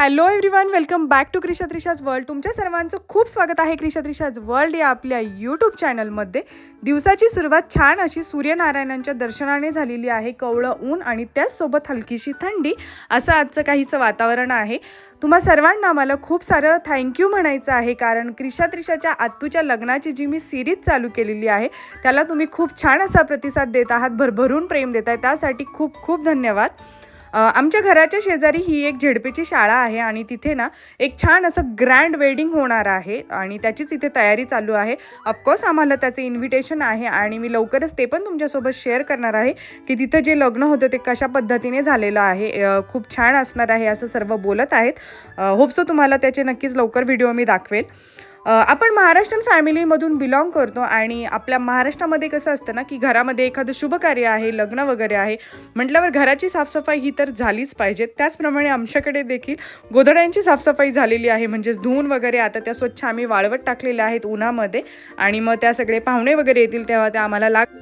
Hello everyone welcome back to Krisha Trisha's world तुमच्या सर्वांचं खूप स्वागत आहे क्रिशा त्रिशाज वर्ल्ड या आपल्या यूट्यूब चॅनलमध्ये दिवसाची सुरुवात छान अशी सूर्यनारायणांच्या दर्शनाने झालेली आहे. कवळं ऊन आणि त्याचसोबत हलकीशी थंडी असं आजचं काहीचं वातावरण आहे. तुम्हा सर्वांना मला खूप सारं थँक्यू म्हणायचं आहे कारण क्रिशा त्रिशाच्या आत्तूच्या लग्नाची जी मी सिरीज चालू केलेली आहे त्याला तुम्ही खूप छान असा प्रतिसाद देत आहात भरभरून प्रेम देत आहे त्यासाठी खूप खूप धन्यवाद. आमच्या घराच्या शेजारी ही एक झेडपेची शाळा आहे आणि तिथे ना एक छान असं ग्रँड वेडिंग होणार आहे आणि त्याचीच इथे तयारी चालू आहे. ऑफकोर्स आम्हाला त्याचं इन्व्हिटेशन आहे आणि मी लवकरच ते पण तुमच्यासोबत शेअर करणार आहे की तिथं जे लग्न होतं ते कशा पद्धतीने झालेलं आहे. खूप छान असणार आहे असं सर्व बोलत आहेत. होपसो तुम्हाला त्याचे नक्कीच लवकर व्हिडिओ मी दाखवेल. आपण महाराष्ट्रन फॅमिलीमधून बिलॉंग करतो आणि आपल्या महाराष्ट्रामध्ये कसं असतं ना की घरामध्ये एखादं शुभ कार्य आहे लग्न वगैरे आहे म्हटल्यावर घराची साफसफाई ही तर झालीच पाहिजे. त्याचप्रमाणे आमच्याकडे देखील गोधड्यांची साफसफाई झालेली आहे. म्हणजेच धुवून वगैरे आता त्या स्वच्छ आम्ही वाळवत टाकलेल्या आहेत उन्हामध्ये आणि मग त्या सगळे पाहुणे वगैरे येतील तेव्हा त्या आम्हाला लाग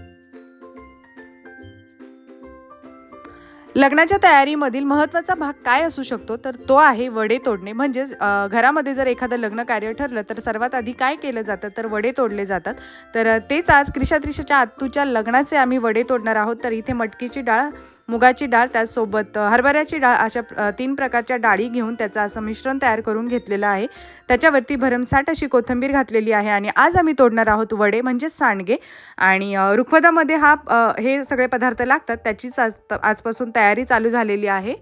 लग्नाच्या तयारीमधील महत्त्वाचा भाग काय असू शकतो? तर तो आहे वडे तोडणे. म्हणजेच घरामध्ये जर एखादं लग्न कार्य ठरलं तर सर्वात आधी काय केलं जातं? तर वडे तोडले जातात. तर तेच आज क्रिशा त्रिशाच्या आत्तूच्या लग्नाचे आम्ही वडे तोडणार आहोत. तर इथे मटकीची डाळ मुगाची डाळ त्याचसोबत हरभऱ्याची डाळ अशा तीन प्रकारच्या डाळी घेऊन त्याचं असं मिश्रण तयार करून घेतलेलं आहे. त्याच्यावरती भरमसाठ अशी कोथिंबीर घातलेली आहे आणि आज आम्ही तोडणार आहोत वडे म्हणजेच सांडगे. आणि रुखवदामध्ये हा हे सगळे पदार्थ लागतात त्याचीच आज आजपासून तयारी चालू झालेली आहे.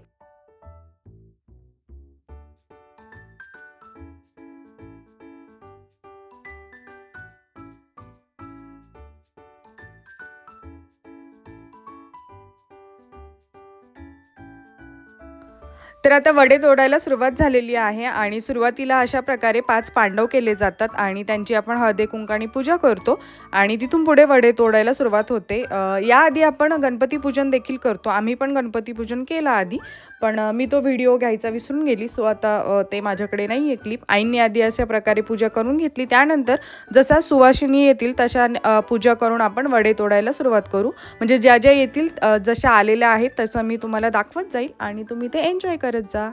तर आता वडे तोडायला सुरुवात झालेली आहे आणि सुरुवातीला अशा प्रकारे पाच पांडव केले जातात आणि त्यांची आपण हळदे कुंकाणी पूजा करतो आणि तिथून पुढे वडे तोडायला सुरुवात होते. याआधी आपण गणपती पूजन देखील करतो. आम्ही पण गणपती पूजन केलं आधी पण मी तो व्हिडिओ घ्यायचा विसरून गेली. सो आता ते माझ्याकडे नाही आहे क्लिप आईंनी आधी अशा प्रकारे पूजा करून घेतली. त्यानंतर जसा सुवासिनी येतील तशा पूजा करून आपण वडे तोडायला सुरुवात करू. म्हणजे ज्या ज्या येतील जशा आलेल्या आहेत तसं मी तुम्हाला दाखवत जाईल आणि तुम्ही ते एन्जॉय करत जा.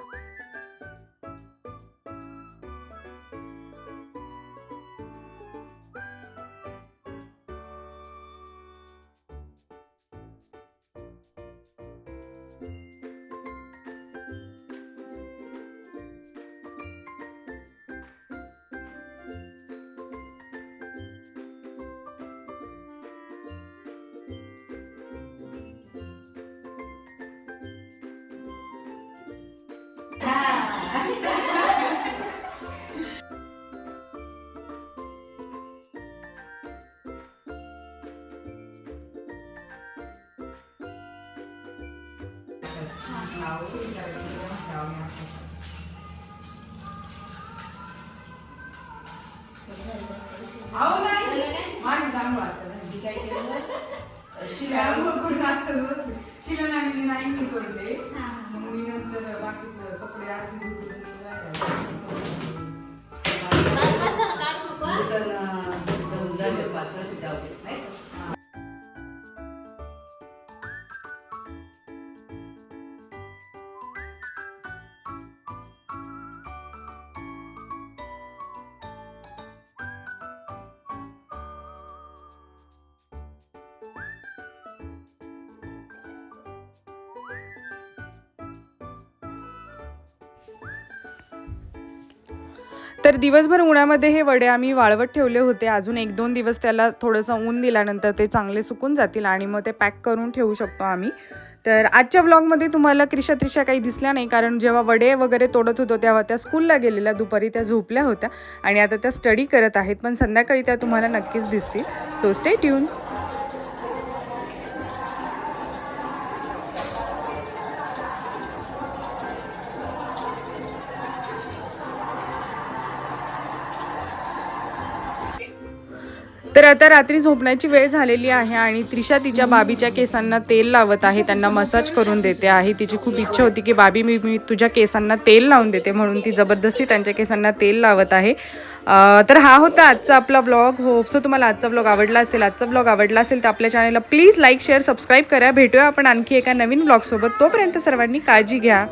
माझी सांगू आता शिला करून आता शिला नाही मी नाही मी करते मग मी नंतर तर दिवसभर उन्हामध्ये हे वडे आम्ही वाळवत ठेवले होते. अजून एक दोन दिवस त्याला थोडंसं ऊन दिल्यानंतर ते चांगले सुकून जातील आणि मग ते पॅक करून ठेवू शकतो आम्ही. तर आजच्या व्लॉगमध्ये तुम्हाला क्रिशा त्रिशा काही दिसल्या नाही कारण जेव्हा वडे वगैरे तोडत होतो तेव्हा त्या स्कूलला गेलेल्या दुपारी त्या झोपल्या होत्या आणि आता त्या स्टडी करत आहेत. पण संध्याकाळी त्या तुम्हाला नक्कीच दिसतील. सो स्टे ट्यून तर आता रात्री झोपण्याची वेळ झालेली आहे आणि त्रिशा तिच्या बाबीच्या केसांना तेल लावत आहे. त्यांना मसाज करून देते आहे. तिची खूप इच्छा होती की बाबी मी मी तुझ्या केसांना तेल लावून देते. म्हणून ती जबरदस्ती त्यांच्या केसांना तेल लावत आहे. तर हा होता आजचा आपला ब्लॉग होप सो तुम्हाला आजचा ब्लॉग आवडला असेल आजचा ब्लॉग आवडला असेल तर आपल्या चॅनलला प्लीज लाईक शेअर सबस्क्राईब करा. भेटूया आपण आणखी एका नवीन ब्लॉगसोबत तोपर्यंत सर्वांनी काळजी घ्या.